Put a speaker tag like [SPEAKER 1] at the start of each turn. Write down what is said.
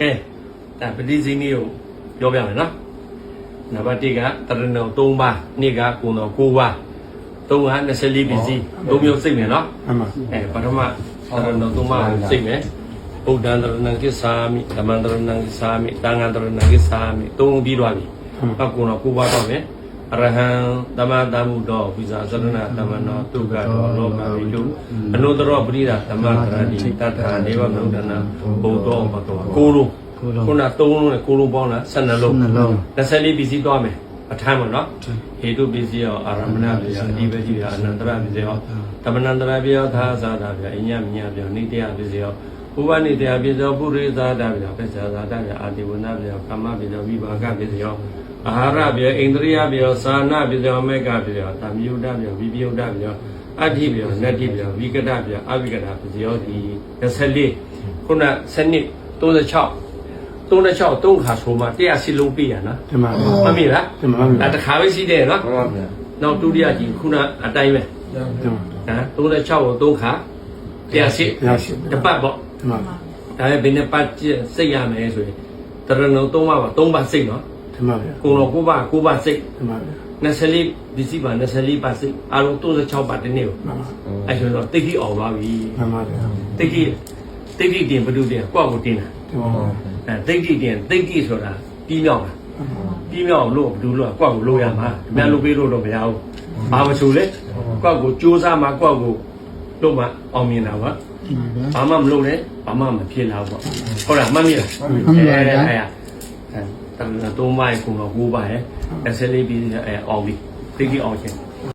[SPEAKER 1] ကဲဒါပฏิစည်းနည်းကိုပြောပြမယ်နော်နံပါတ်1ကတရဏော3ပါးနေ့ကကုံတော်9ပါး3က24ပစ္စည်း3မျိုးစိတ်မယ်နော်
[SPEAKER 2] အမှန်
[SPEAKER 1] အဲပထမတရဏော3ပါးကိုစိတ်မယ်ဗုဒ္ဓံတရဏံကိသာမိဓမ္မံတရဏံကိသာမိသံဃံတရဏံကိသာမိသုံးပြီးသွားပြီအကုံတော်9ပါးတော့မယ် အရဟံသမတမ္မုတော်ဝိဇာသရဏသမ္မနောတုကတော်လောကဝိတုအနုတ္တရောပရိဒသမ္မာတရတိတတ္ထာနေဝမုဒ္ဒနာဘုဒ္ဓောဘတောကိုလုံးခုန3လုံးနဲ့ကိုလုံးပေါင်းတာ12လုံး
[SPEAKER 2] နှလုံး
[SPEAKER 1] 24ပစ္စည်းသွားမယ်အထမ်းပါနော်ဟေတုပစ္စည်းရောအာရမဏပစ္စည်းရောအဓိပတိရောအနန္တရပစ္စည်းရောတမဏန္တရပစ္စည်းရောသာသာတာပြအညမညပြနိတ္တယပစ္စည်းရော ဥပနိတ္တယပစ္စည်းရောပုရိသတာပြပစ္စယသာတာပြအာတိဝနာပြကာမပစ္စည်းရောဝိဘာကပစ္စည်းရောအာဟာရပြအိန္ဒြိယပြသာနာပစ္စည်းရောမေကပစ္စည်းရောတမယုဒပြဝိပယုဒပြအဋ္ဌိပြနတ္တိပြဝိကတပြအဝိကတပစ္စည်းရောဒီ24ခုနစနစ်36 36သုံးခါဆိုမှ100လုံးပြရနော်
[SPEAKER 2] ဒီမှာ
[SPEAKER 1] မမေ့လား
[SPEAKER 2] ဒီမှာမှန်
[SPEAKER 1] ဒါတစ်ခါပဲရှိတယ်နော်
[SPEAKER 3] မှန်ပါဗျာ
[SPEAKER 1] နောက်ဒုတိယကြီးခုနအတိုင်းပဲ
[SPEAKER 2] ဒီမှာ
[SPEAKER 1] ဟမ်36ကို3ခါ100ရှိ
[SPEAKER 2] ရရှိ
[SPEAKER 1] တစ်ပတ်ပေါ့
[SPEAKER 2] ဒီမှာ
[SPEAKER 1] ဒါပေမဲ့ဘယ်နှစ်ပတ်စိတ်ရမယ်ဆိုရင်တရဏုံ3ပါပါ3ပါစိတ်နော်
[SPEAKER 2] ဒီမှာဗျာ
[SPEAKER 1] ကုံတော်9ပါ9ပါစိတ်
[SPEAKER 2] ဒီမှာဗျာ
[SPEAKER 1] 24ဒီစီပါ24ပါစိတ်အားလုံး36ပါတစ်နေ့ကို
[SPEAKER 2] မှန်ပါ
[SPEAKER 1] အဲ့ဆိုတော့တိတ်ကြီးအောင်ပါပြီ
[SPEAKER 2] မှန်ပါဗျာ
[SPEAKER 1] တိတ်ကြီးတိတ်ကြီးတင်ဘုဒ္ဓတင်ကိုယ့်ကိုတင်တာ
[SPEAKER 2] ဒီမှာ
[SPEAKER 1] အဲတိတ်ကြီးတင်တိတ်ကြီးဆိုတာပြီးမြောက်တာပြီးမြောက်လို့ဘယ်လိုလုပ်ကွက်ကိုလိုရမှာအများလုပ်ပေးလို့တော့မရဘူးဘာမဆိုလဲကွက်ကိုစူးစမ်းမှာကွက်ကိုလုပ်မှအောင်မြင်တာပါ ဘာမှမလုပ်နဲ့ဘာမှမဖြစ်လာဘူးပေါ့ဟုတ်လားမှတ်မိလားအဲအဲအဲအဲတန်တော့မိုင်းကုံတော့ကိုးပါရဲ့ SLA ပြီးအဲအောင်ပြီသိကြည့်အောင်ချင်း